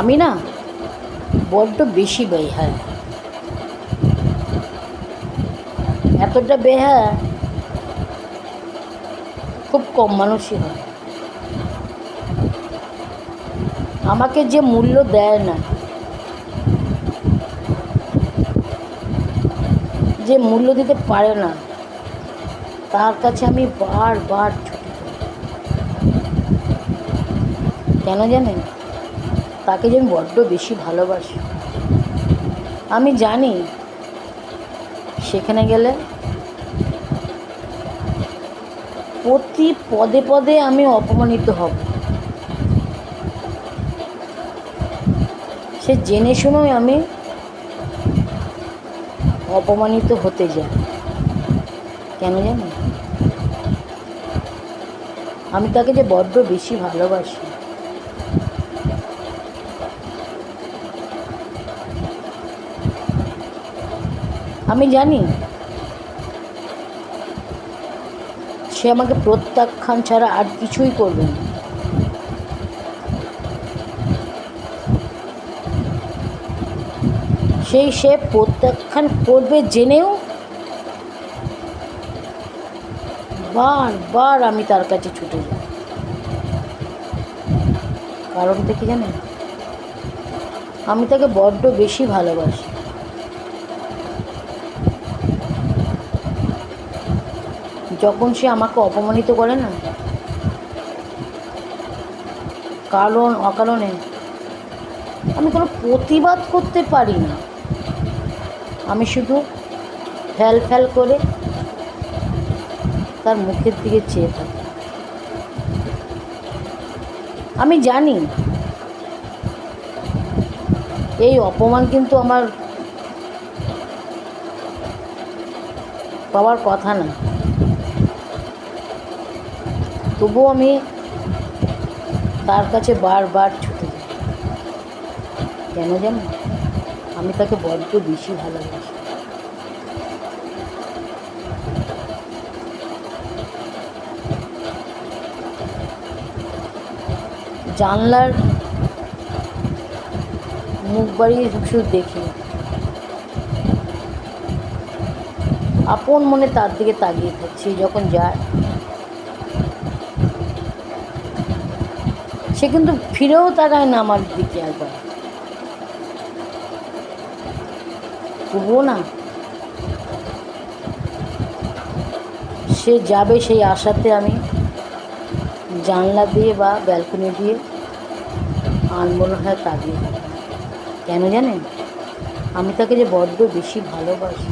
আমি না বড্ড বেশি বেহায়া। এতটা বেহায়া খুব কম মানুষই হয়। আমাকে যে মূল্য দেয় না, যে মূল্য দিতে পারে না, তার কাছে আমি বারবার ছুটি কেন জানেন? তাকে যে আমি বড্ড বেশি ভালোবাসি। আমি জানি সেখানে গেলে প্রতি পদে পদে আমি অপমানিত হব। সে জেনে শুনেও আমি অপমানিত হতে যাই। কেন জানি? আমি তাকে যে বড্ড বেশি ভালোবাসি। আমি জানি। সে আমাকে প্রত্যাখ্যান ছাড়া আর কিছুই করবে না। সেই সে প্রত্যাখ্যান করবে জেনেও বারবার আমি তার কাছে ছুটে যাই। কারণটা কি জানেন? আমি তাকে বড্ড বেশি ভালোবাসি। যখন সে আমাকে অপমানিত করে না, কারণ অকারণে আমি কোনো প্রতিবাদ করতে পারি না। আমি শুধু ফ্যাল ফ্যাল করে তার মুখের দিকে চেয়ে থাকি। আমি জানি এই অপমান কিন্তু আমার পাওয়ার কথা না। তবুও আমি তার কাছে বারবার ছুটে যাই। কেন জানো? আমি তাকে বড্ড বেশি ভালোবাসি। জানলার মুখ বাড়িয়ে শুধু দেখি আপন মনে তার দিকে তাকিয়ে থাকছি, যখন যায় সে কিন্তু ফিরেও তাকায় না আমার দিকে একবার। তবুও না। সে যাবে সেই আশাতে আমি জানলা দিয়ে বা ব্যালকনি দিয়ে আনমনে হয় থাকি। কেন জানেন? আমি তাকে যে বড্ড বেশি ভালোবাসি।